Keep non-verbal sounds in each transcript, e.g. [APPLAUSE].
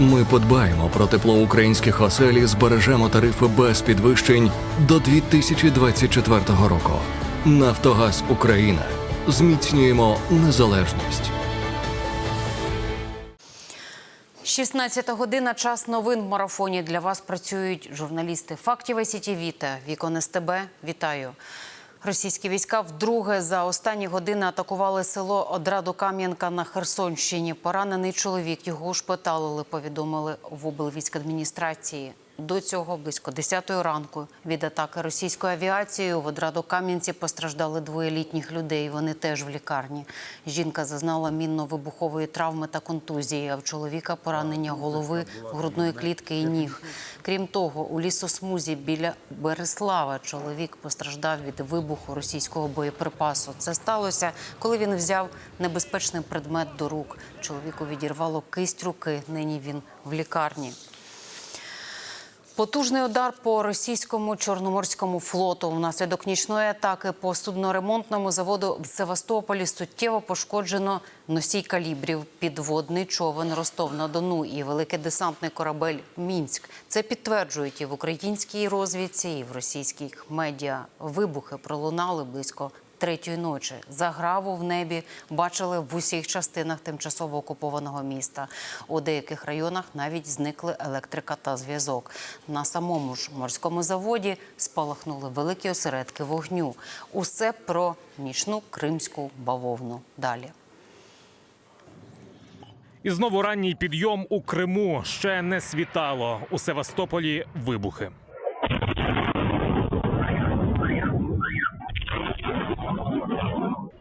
Ми подбаємо про тепло українських осель і збережемо тарифи без підвищень до 2024 року. Нафтогаз Україна. Зміцнюємо незалежність. 16 година. Час новин в марафоні. Для вас працюють журналісти фактів СІТІВІ та Вікон СТБ. Вітаю. Російські війська вдруге за останні години атакували село Одраду Кам'янка на Херсонщині. Поранений чоловік його ушпиталили, повідомили в облвійськадміністрації. До цього близько 10 ранку від атаки російською авіацією в Одраду Кам'янці постраждали двоє літніх людей. Вони теж в лікарні. Жінка зазнала мінно-вибухової травми та контузії. А в чоловіка поранення голови, грудної клітки і ніг. Крім того, у лісосмузі біля Береслава чоловік постраждав від вибуху російського боєприпасу. Це сталося, коли він взяв небезпечний предмет до рук. Чоловіку відірвало кисть руки. Нині він в лікарні. Потужний удар по російському чорноморському флоту внаслідок нічної атаки по судноремонтному заводу в Севастополі суттєво пошкоджено носій калібрів, підводний човен Ростов на Дону і великий десантний корабель Мінськ. Це підтверджують і в українській розвідці, і в російських медіа. Вибухи пролунали близько третьої ночі. Заграву в небі бачили в усіх частинах тимчасово окупованого міста. У деяких районах навіть зникли електрика та зв'язок. На самому ж морському заводі спалахнули великі осередки вогню. Усе про нічну кримську бавовну. Далі. І знову ранній підйом у Криму ще не світало. У Севастополі вибухи.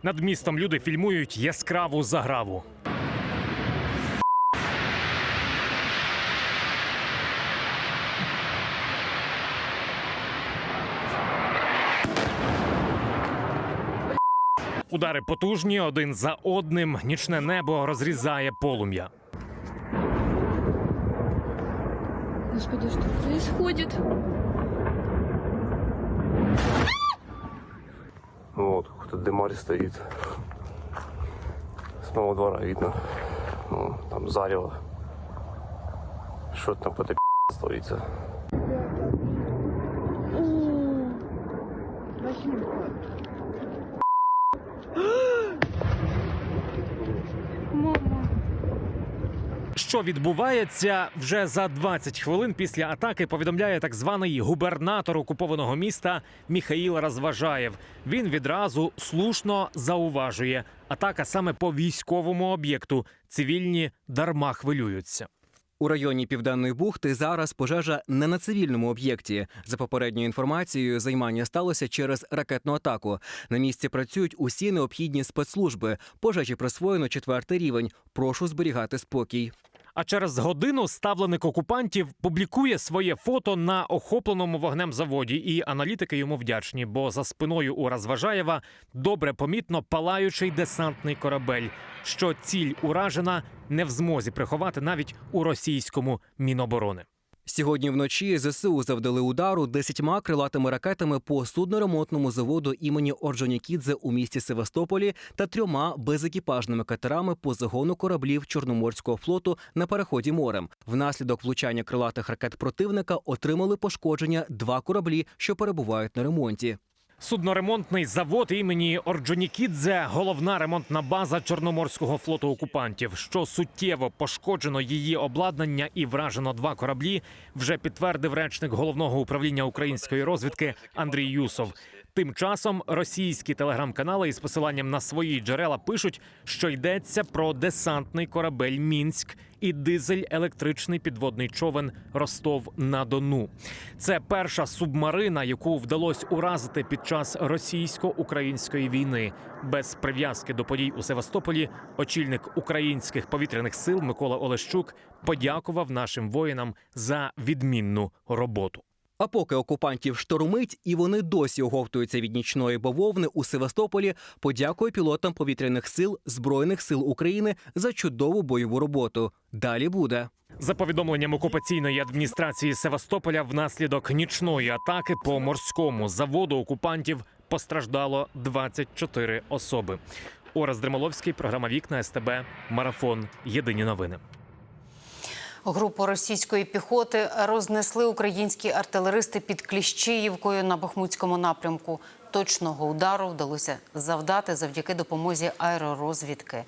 Над містом люди фільмують яскраву заграву. Удари потужні один за одним. Нічне небо розрізає полум'я. Господи, что происходит? Вот, какой-то дымарь стоит. С моего двора видно. Ну, там зарево. Что-то там какой-то творится. Василька. Що відбувається вже за 20 хвилин після атаки, повідомляє так званий губернатор окупованого міста Міхаїл Розважаєв. Він відразу слушно зауважує, атака саме по військовому об'єкту. Цивільні дарма хвилюються. У районі Південної бухти зараз пожежа не на цивільному об'єкті. За попередньою інформацією, займання сталося через ракетну атаку. На місці працюють усі необхідні спецслужби. Пожежі присвоєно четвертий рівень. Прошу зберігати спокій. А через годину ставленик окупантів публікує своє фото на охопленому вогнем заводі, і аналітики йому вдячні, бо за спиною у Розважаєва добре помітно палаючий десантний корабель, що ціль уражена не в змозі приховати навіть у російському міноборони. Сьогодні вночі ЗСУ завдали удару десятьма крилатими ракетами по судноремонтному заводу імені Орджонікідзе у місті Севастополі та трьома безекіпажними катерами по загону кораблів Чорноморського флоту на переході морем. Внаслідок влучання крилатих ракет противника отримали пошкодження два кораблі, що перебувають на ремонті. Судноремонтний завод імені Орджонікідзе головна ремонтна база Чорноморського флоту окупантів. Що суттєво пошкоджено її обладнання і вражено два кораблі, вже підтвердив речник головного управління української розвідки Андрій Юсов. Тим часом російські телеграм-канали із посиланням на свої джерела пишуть, що йдеться про десантний корабель Мінськ і дизель-електричний підводний човен Ростов на Дону. Це перша субмарина, яку вдалося уразити під час російсько-української війни. Без прив'язки до подій у Севастополі очільник українських повітряних сил Микола Олещук подякував нашим воїнам за відмінну роботу. А поки окупантів штормить і вони досі оговтуються від нічної бавовни у Севастополі, подякує пілотам повітряних сил Збройних сил України за чудову бойову роботу. Далі буде. За повідомленням окупаційної адміністрації Севастополя, внаслідок нічної атаки по морському заводу окупантів постраждало 24 особи. Орес Дремоловський, програма Вікна СТБ, Марафон. Єдині новини. Групу російської піхоти рознесли українські артилеристи під Кліщіївкою на Бахмутському напрямку. Точного удару вдалося завдати завдяки допомозі аеророзвідки.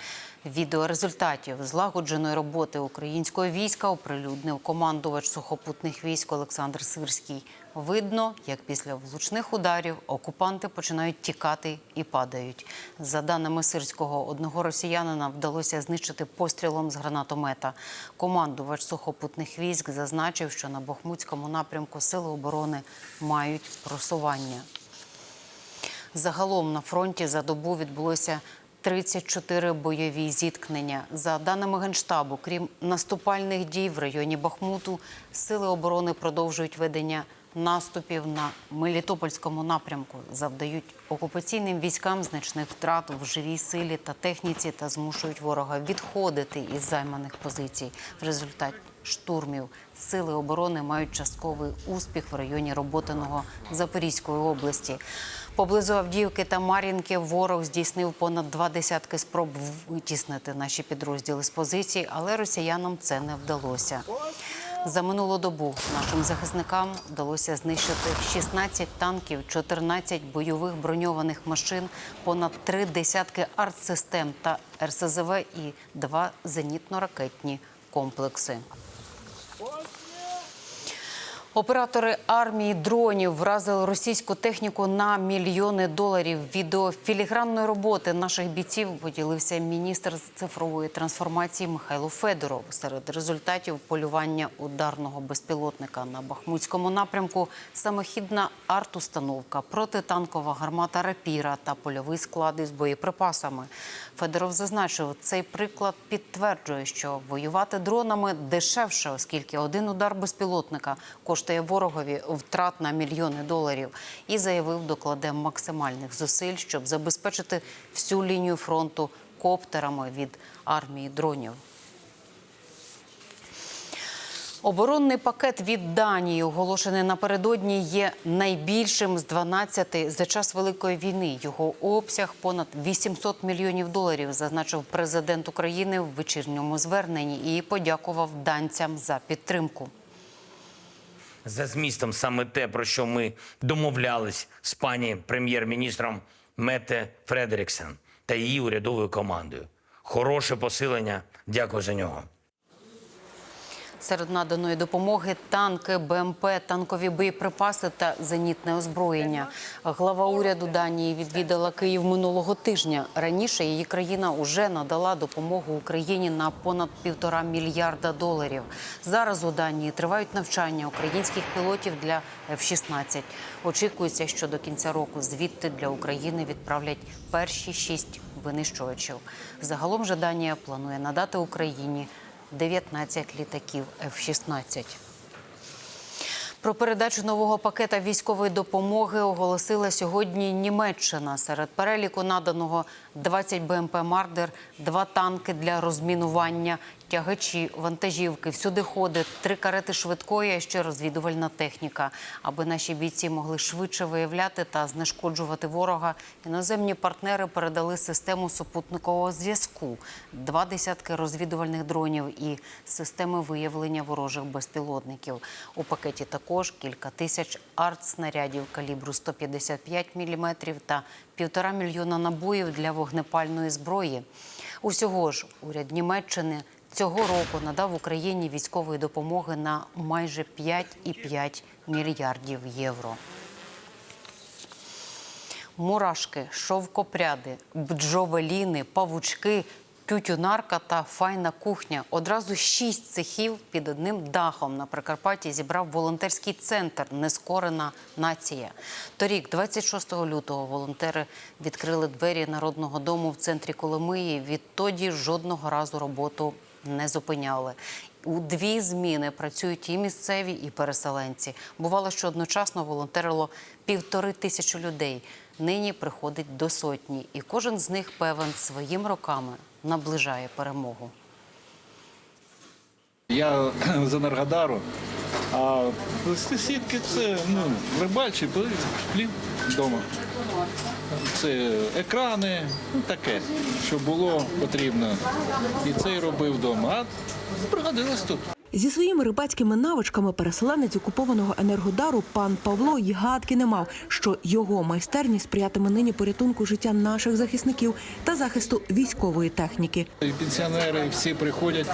Відео результатів злагодженої роботи українського війська оприлюднив командувач сухопутних військ Олександр Сирський. Видно, як після влучних ударів окупанти починають тікати і падають. За даними Сирського, одного росіянина вдалося знищити пострілом з гранатомета. Командувач сухопутних військ зазначив, що на Бахмутському напрямку сили оборони мають просування. Загалом на фронті за добу відбулося 34 бойові зіткнення. За даними Генштабу, крім наступальних дій в районі Бахмуту, сили оборони продовжують ведення наступів на Мелітопольському напрямку, завдають окупаційним військам значних втрат в живій силі та техніці та змушують ворога відходити із займаних позицій. В результаті штурмів сили оборони мають частковий успіх в районі Роботиного Запорізької області. Поблизу Авдіївки та Мар'їнки ворог здійснив понад два десятки спроб витіснити наші підрозділи з позицій, але росіянам це не вдалося. За минулу добу нашим захисникам вдалося знищити 16 танків, 14 бойових броньованих машин, понад три десятки артсистем та РСЗВ і два зенітно-ракетні комплекси. Оператори армії дронів вразили російську техніку на мільйони доларів. Відео філігранної роботи наших бійців поділився міністр цифрової трансформації Михайло Федоров. Серед результатів полювання ударного безпілотника на Бахмутському напрямку самохідна арт-установка, протитанкова гармата рапіра та польовий склад із боєприпасами. Федоров зазначив, цей приклад підтверджує, що воювати дронами дешевше, оскільки один удар безпілотника коштує ворогові втрат на мільйони доларів. І заявив, докладе максимальних зусиль, щоб забезпечити всю лінію фронту коптерами від армії дронів. Оборонний пакет від Данії, оголошений напередодні, є найбільшим з 12 за час Великої війни. Його обсяг понад 800 мільйонів доларів, зазначив президент України в вечірньому зверненні і подякував данцям за підтримку. За змістом саме те, про що ми домовлялись з пані прем'єр-міністром Мете Фредеріксен та її урядовою командою. Хороше посилення. Дякую за нього. Серед наданої допомоги танки, БМП, танкові боєприпаси та зенітне озброєння. Глава уряду Данії відвідала Київ минулого тижня. Раніше її країна уже надала допомогу Україні на понад півтора мільярда доларів. Зараз у Данії тривають навчання українських пілотів для F-16. Очікується, що до кінця року звідти для України відправлять перші шість винищувачів. Загалом же Данія планує надати Україні 19 літаків F-16. Про передачу нового пакета військової допомоги оголосила сьогодні Німеччина. Серед переліку наданого 20 БМП Мардер, два танки для розмінування, тягачі, вантажівки, всюди ходить, три карети швидкої, а ще розвідувальна техніка. Аби наші бійці могли швидше виявляти та знешкоджувати ворога. Іноземні партнери передали систему супутникового зв'язку, два десятки розвідувальних дронів і системи виявлення ворожих безпілотників. У пакеті також кілька тисяч артснарядів калібру 155 мм та півтора мільйона набоїв для вогнепальної зброї. Усього ж уряд Німеччини цього року надав Україні військової допомоги на майже 5,5 мільярдів євро. Мурашки, шовкопряди, бджовеліни, павучки, тютюнарка та файна кухня. Одразу шість цехів під одним дахом на Прикарпатті зібрав волонтерський центр Нескорена нація. Торік, 26 лютого, волонтери відкрили двері народного дому в центрі Коломиї. Відтоді жодного разу роботу не зупиняли. У дві зміни працюють і місцеві, і переселенці. Бувало, що одночасно волонтерило півтори тисячі людей. Нині приходить до сотні, і кожен з них певен своїм роками наближає перемогу. Я [CLEARS THROAT] з Енергодару, а сусідки це ну, рибальчі, плін вдома. Це екрани, ну таке, що було потрібно. І це й робив вдома. А пригодилось тут. Зі своїми рибацькими навичками переселенець окупованого енергодару пан Павло й гадки не мав, що його майстерність сприятиме нині порятунку життя наших захисників та захисту військової техніки. Пенсіонери всі приходять.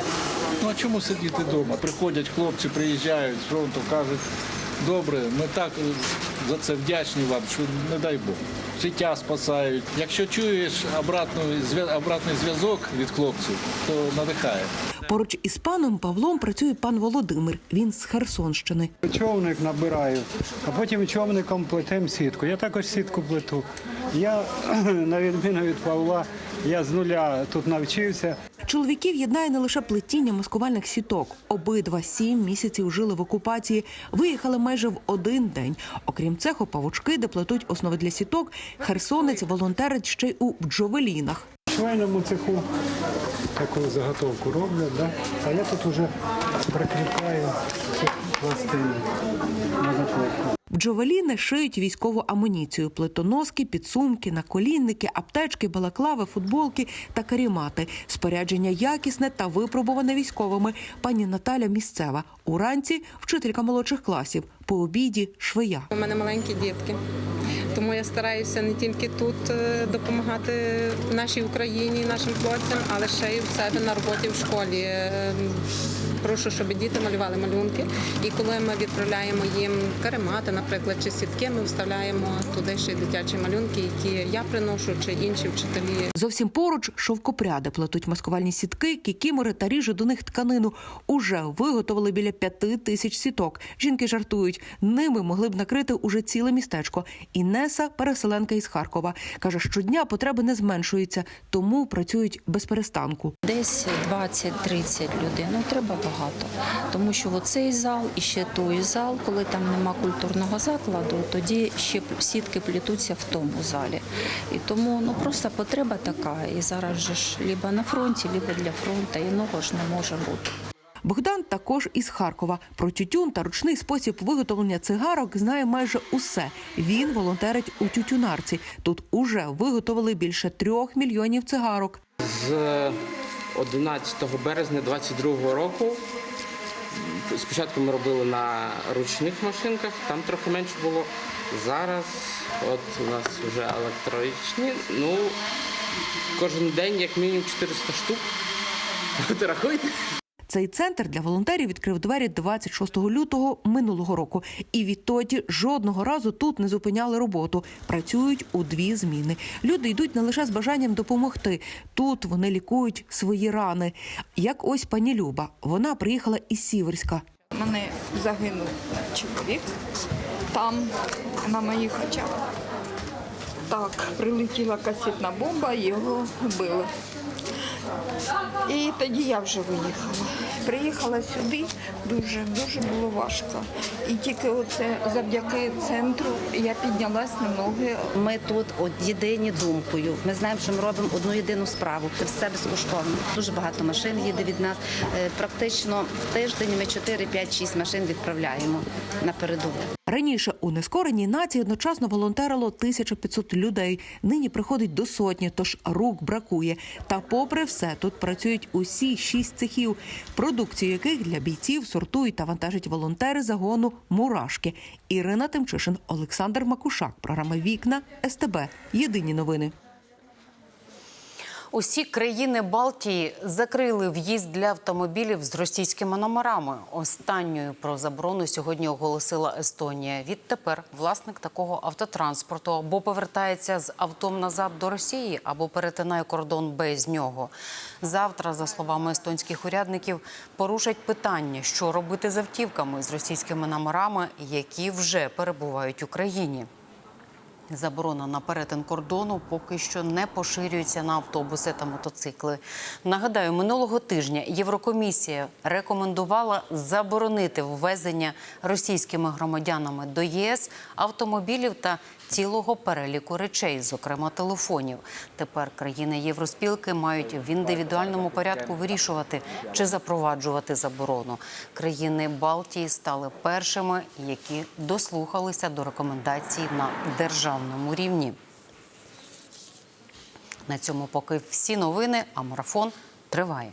Ну а чому сидіти вдома? Приходять хлопці, приїжджають з фронту, кажуть, добре, ми так е, за це вдячні вам, що не дай Бог. Життя спасають. Якщо чуєш обратний зв'язок від хлопців, то надихає. Поруч із паном Павлом працює пан Володимир. Він з Херсонщини. Човник набираю, а потім човником плетем сітку. Я також сітку плету. Я, [CLEARS THROAT] на відміну від Павла, я з нуля тут навчився. Чоловіків єднає не лише плетіння маскувальних сіток. Обидва сім місяців жили в окупації, виїхали майже в один день. Окрім цеху, павучки, де плетуть основи для сіток, херсонець волонтерить ще й у бджовелінах. В швейному цеху таку заготовку роблять, да? а я тут вже прикріпляю пластини на закладку. Бджовеліни шиють військову амуніцію: плитоноски, підсумки, наколінники, аптечки, балаклави, футболки та карімати. Спорядження якісне та випробуване військовими. Пані Наталя місцева. Уранці вчителька молодших класів. По обіді швея. У мене маленькі дітки, тому я стараюся не тільки тут е, допомагати нашій Україні, нашим хлопцям, але ще й в себе на роботі в школі. Прошу, щоб діти малювали малюнки. І коли ми відправляємо їм каремати, наприклад, чи сітки, ми вставляємо туди ще й дитячі малюнки, які я приношу, чи інші вчителі. Зовсім поруч шовкопряди плетуть маскувальні сітки, кікімори та ріже до них тканину. Уже виготовили біля п'яти тисяч сіток. Жінки жартують, ними могли б накрити уже ціле містечко. Інеса, переселенка із Харкова, каже, щодня потреби не зменшуються, тому працюють без перестанку. Десь 20-30 людей. Ну треба багато. Тому що оцей зал і ще той зал, коли там нема культурного закладу, тоді ще сітки плетуться в тому залі. І тому ну просто потреба така. І зараз же ж либо на фронті, либо для фронту. Іного ж не може бути. Богдан також із Харкова. Про тютюн та ручний спосіб виготовлення цигарок знає майже усе. Він волонтерить у тютюнарці. Тут уже виготовили більше трьох мільйонів цигарок. З 11 березня 2022 року. Спочатку ми робили на ручних машинках, там трохи менше було. Зараз от у нас вже електричні. Ну, кожен день як мінімум 400 штук. [LAUGHS] Ти рахуйте. Цей центр для волонтерів відкрив двері 26 лютого минулого року. І відтоді жодного разу тут не зупиняли роботу. Працюють у дві зміни. Люди йдуть не лише з бажанням допомогти. Тут вони лікують свої рани. Як ось пані Люба. Вона приїхала із Сіверська. Мене загинув чоловік там, на моїх очах. Так, прилетіла касетна бомба його вбили. І тоді я вже виїхала. Приїхала сюди, дуже дуже було важко. І тільки оце завдяки центру я піднялась на ноги. Ми тут от єдині думкою. Ми знаємо, що ми робимо одну єдину справу. Це все безкоштовно. Дуже багато машин їде від нас. Е, Практично в тиждень ми 4, 5, 6 машин відправляємо на передову. Раніше у нескореній нації одночасно волонтерило 1500 людей. Нині приходить до сотні, тож рук бракує. Та попри все, тут працюють усі шість цехів, продукцію яких для бійців сортують та вантажать волонтери загону Мурашки. Ірина Тимчишин, Олександр Макушак. Програма Вікна СТБ. Єдині новини. Усі країни Балтії закрили в'їзд для автомобілів з російськими номерами. Останньою про заборону сьогодні оголосила Естонія. Відтепер власник такого автотранспорту або повертається з автом назад до Росії, або перетинає кордон без нього. Завтра, за словами естонських урядників, порушать питання, що робити з автівками з російськими номерами, які вже перебувають в Україні. Заборона на перетин кордону поки що не поширюється на автобуси та мотоцикли. Нагадаю, минулого тижня Єврокомісія рекомендувала заборонити ввезення російськими громадянами до ЄС автомобілів та цілого переліку речей, зокрема телефонів. Тепер країни Євроспілки мають в індивідуальному порядку вирішувати, чи запроваджувати заборону. Країни Балтії стали першими, які дослухалися до рекомендацій на державному рівні. На цьому поки всі новини, а марафон триває.